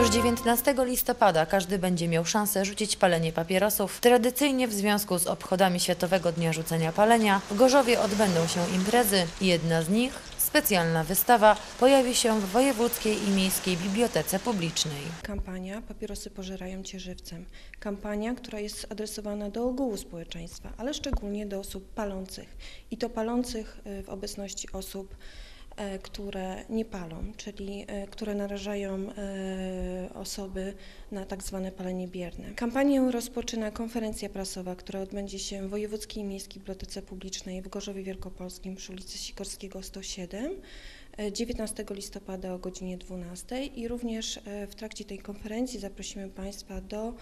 Już 19 listopada każdy będzie miał szansę rzucić palenie papierosów. Tradycyjnie w związku z obchodami Światowego Dnia Rzucenia Palenia w Gorzowie odbędą się imprezy jedna z nich, specjalna wystawa, pojawi się w Wojewódzkiej i Miejskiej Bibliotece Publicznej. Kampania Papierosy pożerają cię żywcem. Kampania, która jest adresowana do ogółu społeczeństwa, ale szczególnie do osób palących. I to palących y, w obecności osób, które nie palą, czyli e, które narażają e, osoby na tak zwane palenie bierne. Kampanię rozpoczyna konferencja prasowa, która odbędzie się w Wojewódzkiej Miejskiej Bibliotece Publicznej w Gorzowie Wielkopolskim przy ulicy Sikorskiego 107. e, 19 listopada o godzinie 12 i również e, w trakcie tej konferencji zaprosimy Państwa do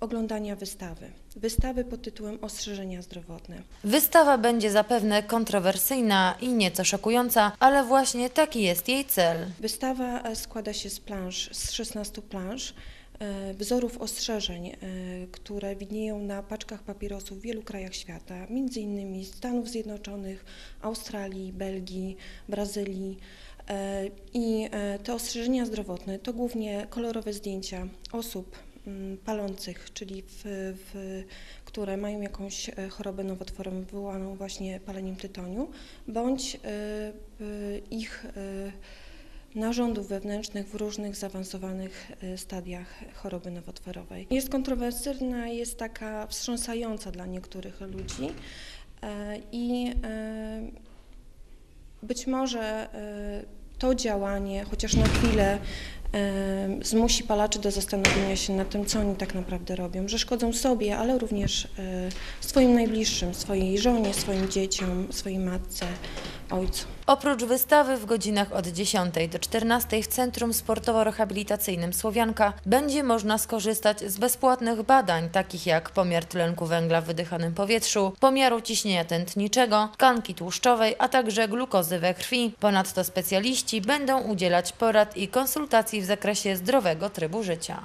oglądania wystawy. Wystawy pod tytułem Ostrzeżenia zdrowotne. Wystawa będzie zapewne kontrowersyjna i nieco szokująca, ale właśnie taki jest jej cel. Wystawa e, składa się z plansz, z 16 plansz, e, wzorów ostrzeżeń, e, które widnieją na paczkach papierosów w wielu krajach świata, między innymi Stanów Zjednoczonych, Australii, Belgii, Brazylii. I te ostrzeżenia zdrowotne to głównie kolorowe zdjęcia osób palących, czyli w, w, które mają jakąś e, chorobę nowotworową wywołaną właśnie paleniem tytoniu, bądź e, ich e, narządów wewnętrznych w różnych zaawansowanych stadiach choroby nowotworowej. Jest kontrowersyjna, jest taka wstrząsająca dla niektórych ludzi i być może to działanie, chociaż na chwilę, zmusi palaczy do zastanowienia się nad tym, co oni tak naprawdę robią, że szkodzą sobie, ale również e, swoim najbliższym, swojej żonie, swoim dzieciom, swojej matce, ojcu. Oprócz wystawy w godzinach od 10 do 14 w Centrum Sportowo-Rehabilitacyjnym Słowianka będzie można skorzystać z bezpłatnych badań, takich jak pomiar tlenku węgla w wydychanym powietrzu, pomiaru ciśnienia tętniczego, tkanki tłuszczowej, a także glukozy we krwi. Ponadto specjaliści będą udzielać porad i konsultacji w zakresie zdrowego trybu życia.